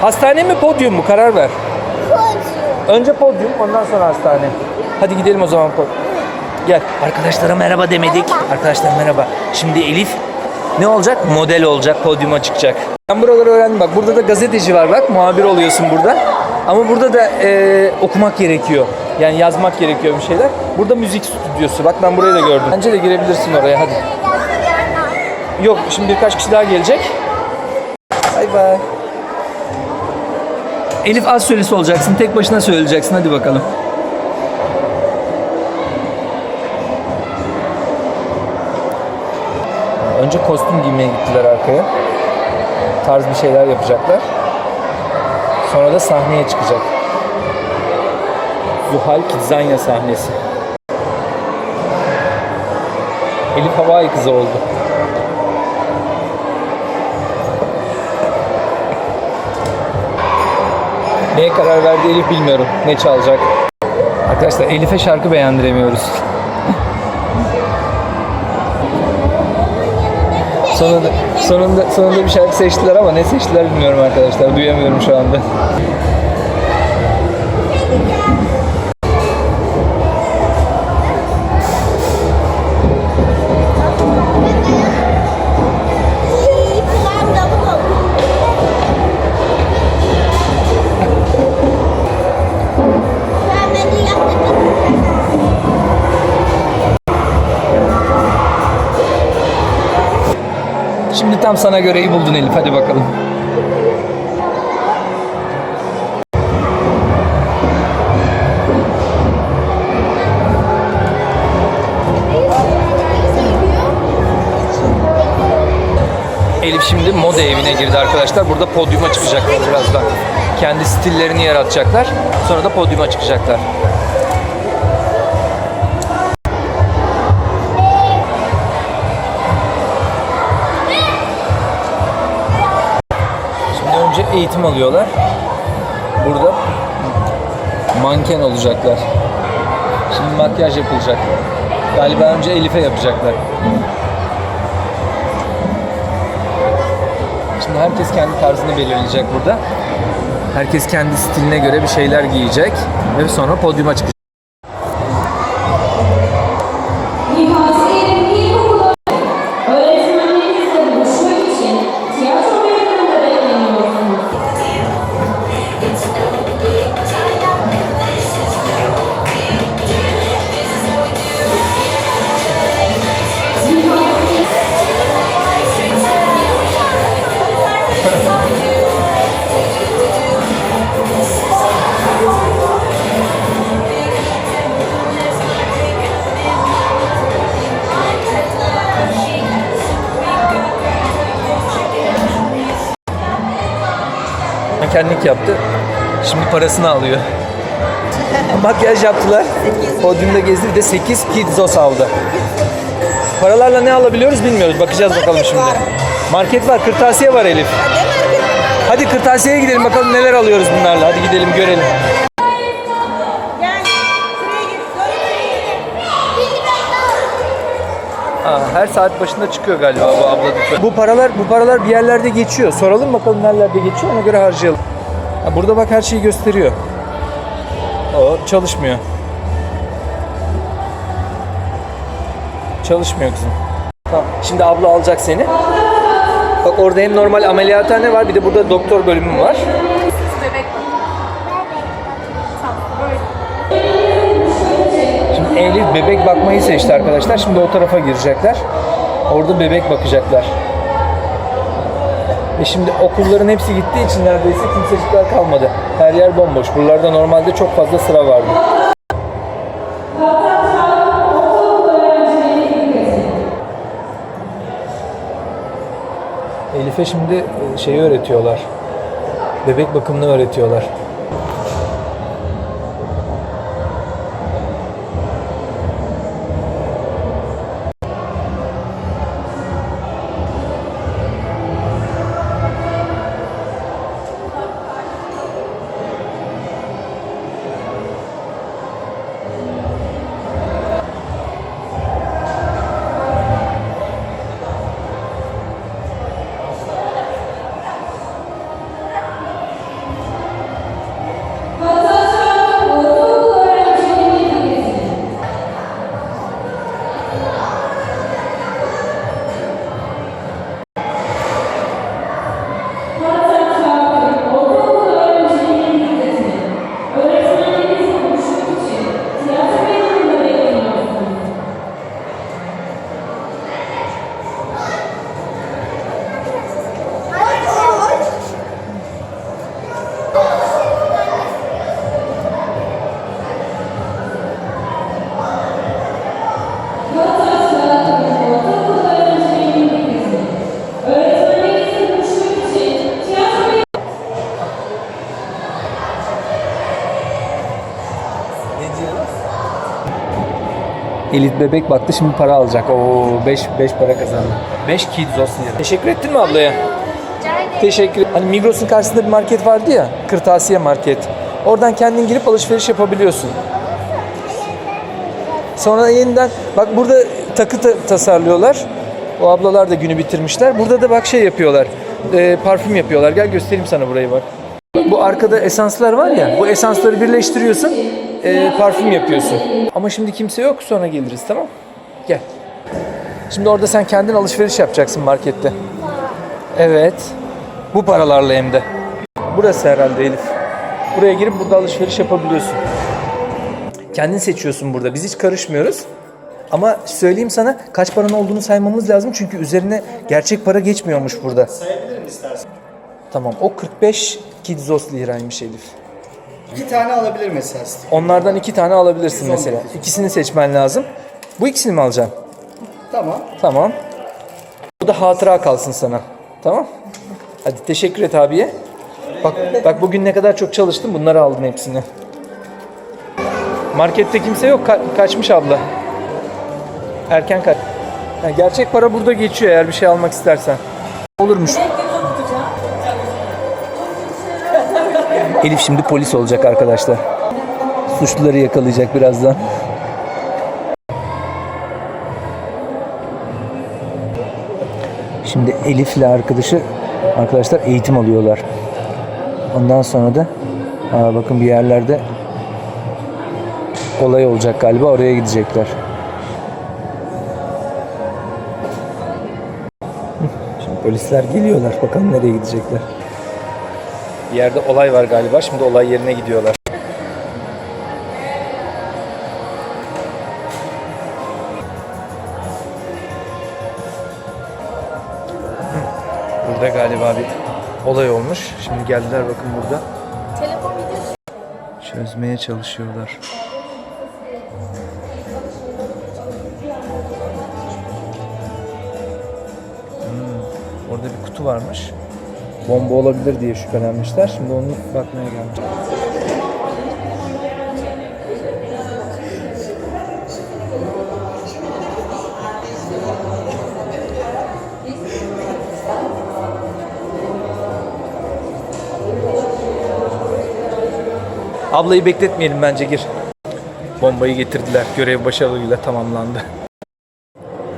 Hastane mi podyum mu? Karar ver. Önce podyum ondan sonra hastane. Hadi gidelim o zaman. Gel. Arkadaşlara merhaba demedik. Arkadaşlar merhaba. Şimdi Elif ne olacak? Model olacak, podyuma çıkacak. Ben buraları öğrendim bak. Burada da gazeteci var bak. Muhabir oluyorsun burada. Ama burada da e, okumak gerekiyor. Yani yazmak gerekiyor bir şeyler. Burada müzik stüdyosu. Bak ben burayı da gördüm. Bence de girebilirsin oraya hadi. Yok şimdi birkaç kişi daha gelecek. Bay bay. Elif az sölesi olacaksın. Tek başına söyleyeceksin. Hadi bakalım. Önce kostüm giymeye gittiler arkaya. Tarz bir şeyler yapacaklar. Sonra da sahneye çıkacak. Zuhal Kidzanya sahnesi. Elif Havai kızı oldu. Neye karar verdi Elif bilmiyorum. Ne çalacak? Arkadaşlar Elif'e şarkı beğendiremiyoruz. sonunda, sonunda, sonunda bir şarkı seçtiler ama ne seçtiler bilmiyorum arkadaşlar. Duyamıyorum şu anda. Tam sana göreyi buldun Elif. Hadi bakalım. Elif şimdi moda evine girdi arkadaşlar. Burada podyuma çıkacaklar birazdan. Kendi stillerini yaratacaklar. Sonra da podyuma çıkacaklar. Eğitim alıyorlar. Burada manken olacaklar. Şimdi makyaj yapılacak. Galiba önce Elif'e yapacaklar. Şimdi herkes kendi tarzını belirleyecek burada. Herkes kendi stiline göre bir şeyler giyecek ve sonra podyuma çıkacak. Mankenlik yaptı. Şimdi parasını alıyor. Makyaj yaptılar. Podyumda gezdi. Bir de 8 Kidzos aldı. Paralarla ne alabiliyoruz bilmiyoruz. Bakacağız bakalım şimdi. Market var. Kırtasiye var Elif. Hadi kırtasiyeye gidelim bakalım neler alıyoruz bunlarla. Hadi gidelim görelim. Her saat başında çıkıyor galiba bu abla. Bu paralar bu paralar bir yerlerde geçiyor. Soralım bakalım nerelerde geçiyor ona göre harcayalım. Ha, burada bak her şeyi gösteriyor. O çalışmıyor. Çalışmıyor kızım. Tamam. Şimdi abla alacak seni. Bak orada hem normal ameliyathane var bir de burada doktor bölümü var. Şimdi Elif bebek bakmayı seçti arkadaşlar. Şimdi o tarafa girecekler. Orada bebek bakacaklar. Ve şimdi okulların hepsi gittiği için neredeyse kimsecikler kalmadı. Her yer bomboş. Buralarda normalde çok fazla sıra vardı. Elif'e şimdi e, şeyi öğretiyorlar. Bebek bakımını öğretiyorlar. Elit bebek baktı şimdi para alacak. Oo 5 5 para kazandı. 5 kids olsun lira. Teşekkür ettin mi ablaya? Teşekkür. Hani Migros'un karşısında bir market vardı ya, kırtasiye market. Oradan kendin girip alışveriş yapabiliyorsun. Sonra yeniden bak burada takı ta- tasarlıyorlar. O ablalar da günü bitirmişler. Burada da bak şey yapıyorlar. e, parfüm yapıyorlar. Gel göstereyim sana burayı bak. Bu arkada esanslar var ya. Bu esansları birleştiriyorsun. E, parfüm yapıyorsun. Ama şimdi kimse yok. Sonra geliriz tamam? Gel. Şimdi orada sen kendin alışveriş yapacaksın markette. Evet. Bu paralarla hem de. Burası herhalde Elif. Buraya girip burada alışveriş yapabiliyorsun. Kendin seçiyorsun burada. Biz hiç karışmıyoruz. Ama söyleyeyim sana kaç paranın olduğunu saymamız lazım. Çünkü üzerine gerçek para geçmiyormuş burada. Sayabilirim istersen. Tamam o 45 kidzos liraymış Elif. İki tane alabilir mesela. Onlardan iki tane alabilirsin mesela. İkisini seçmen lazım. Bu ikisini mi alacaksın? Tamam. Tamam. Bu da hatıra kalsın sana. Tamam. Hadi teşekkür et abiye. Bak bak bugün ne kadar çok çalıştım. Bunları aldın hepsini. Markette kimse yok. Ka- kaçmış abla. Erken kaç. Ha, gerçek para burada geçiyor eğer bir şey almak istersen. Olurmuş. Elif şimdi polis olacak arkadaşlar. Suçluları yakalayacak birazdan. Şimdi Elif ile arkadaşı arkadaşlar eğitim alıyorlar. Ondan sonra da aa, bakın bir yerlerde olay olacak galiba oraya gidecekler. Şimdi polisler geliyorlar. Bakalım nereye gidecekler. Bir yerde olay var galiba. Şimdi olay yerine gidiyorlar. Burada galiba bir olay olmuş. Şimdi geldiler bakın burada. Çözmeye çalışıyorlar. Hmm, Orada bir kutu varmış. Bomba olabilir diye şüphelenmişler. Şimdi onu bakmaya gelmiş. Ablayı bekletmeyelim bence gir. Bombayı getirdiler. Görev başarıyla tamamlandı.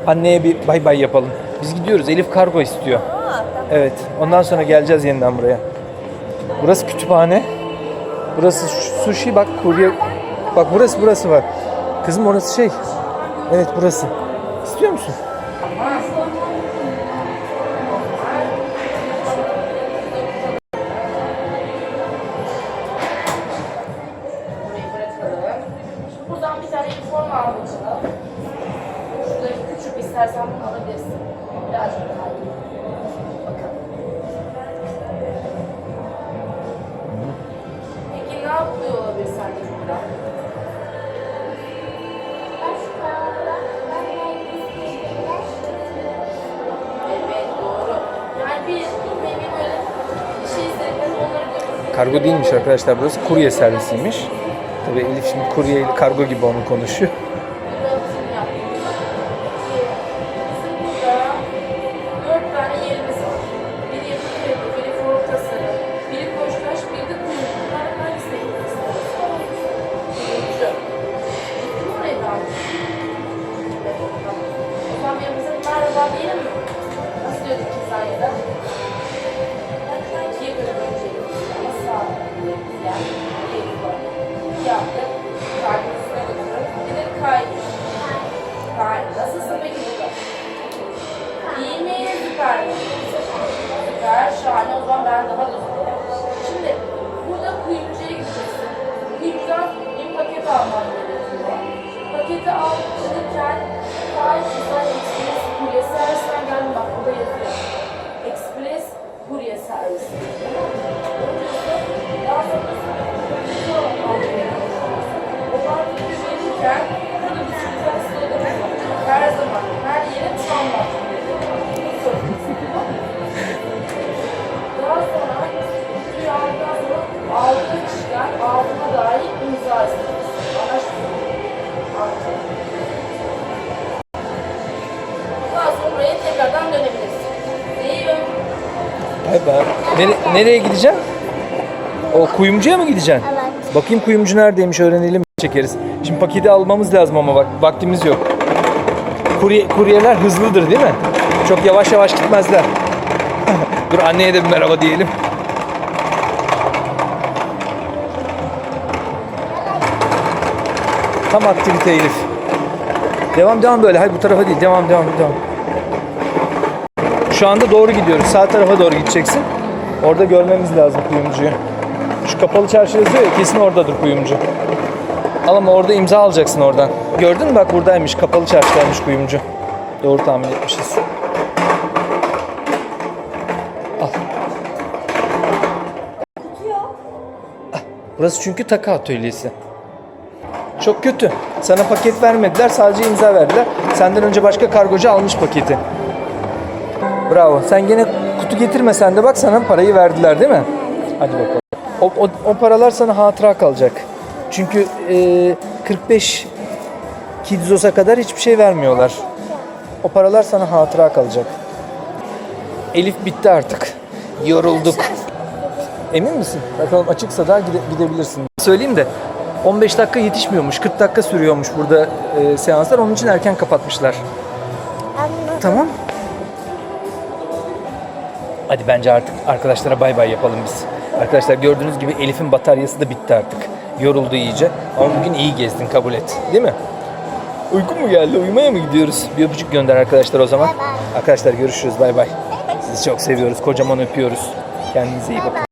Anneye bir bay bay yapalım. Biz gidiyoruz. Elif kargo istiyor. Evet. Ondan sonra geleceğiz yeniden buraya. Burası kütüphane. Burası sushi bak kurye. Bak burası burası var. Kızım orası şey. Evet burası. İstiyor musun? Buradan bir tane inform al bakalım. Şuradaki küçük istersen bunu alabilirsin. Birazcık daha iyi. Kargo değilmiş arkadaşlar burası. Kurye servisiymiş. Tabii Elif şimdi kurye kargo gibi onu konuşuyor. Servisten geldim. Bak burada. Ekspres kurye servisi. Daha sonra onlar verirken burada bir güzel. Her zaman, her yere var. Daha sonra aldıktan sonra aldığı kişiden aldığına dair imza. Vay be. Nere- nereye gideceksin? O kuyumcuya mı gideceksin? Evet. Bakayım kuyumcu neredeymiş öğrenelim çekeriz. Şimdi paketi almamız lazım ama bak vaktimiz yok. Kurye, kuryeler hızlıdır değil mi? Çok yavaş yavaş gitmezler. Dur anneye de bir merhaba diyelim. Tam aktivite Elif. Devam devam böyle. Hayır bu tarafa değil. Devam devam devam. Şu anda doğru gidiyoruz. Sağ tarafa doğru gideceksin. Orada görmemiz lazım kuyumcuyu. Şu kapalı çarşı yazıyor ya kesin oradadır kuyumcu. Al ama orada imza alacaksın oradan. Gördün mü bak buradaymış. Kapalı çarşıdaymış kuyumcu. Doğru tahmin etmişiz. Al. Burası çünkü taka atölyesi. Çok kötü. Sana paket vermediler, sadece imza verdiler. Senden önce başka kargocu almış paketi. Bravo. Sen gene kutu getirmesen de bak sana parayı verdiler değil mi? Hadi bakalım. O, o, o paralar sana hatıra kalacak. Çünkü e, 45 Kidzos'a kadar hiçbir şey vermiyorlar. O paralar sana hatıra kalacak. Elif bitti artık. Yorulduk. Emin misin? Bakalım açıksa da gide- gidebilirsin. Söyleyeyim de 15 dakika yetişmiyormuş. 40 dakika sürüyormuş burada e, seanslar. Onun için erken kapatmışlar. Tamam. Hadi bence artık arkadaşlara bay bay yapalım biz. Arkadaşlar gördüğünüz gibi Elif'in bataryası da bitti artık. Yoruldu iyice. Ama bugün iyi gezdin kabul et. Değil mi? Uykun mu geldi? Uyumaya mı gidiyoruz? Bir öpücük gönder arkadaşlar o zaman. Arkadaşlar görüşürüz. Bay bay. Sizi çok seviyoruz. Kocaman öpüyoruz. Kendinize iyi bakın.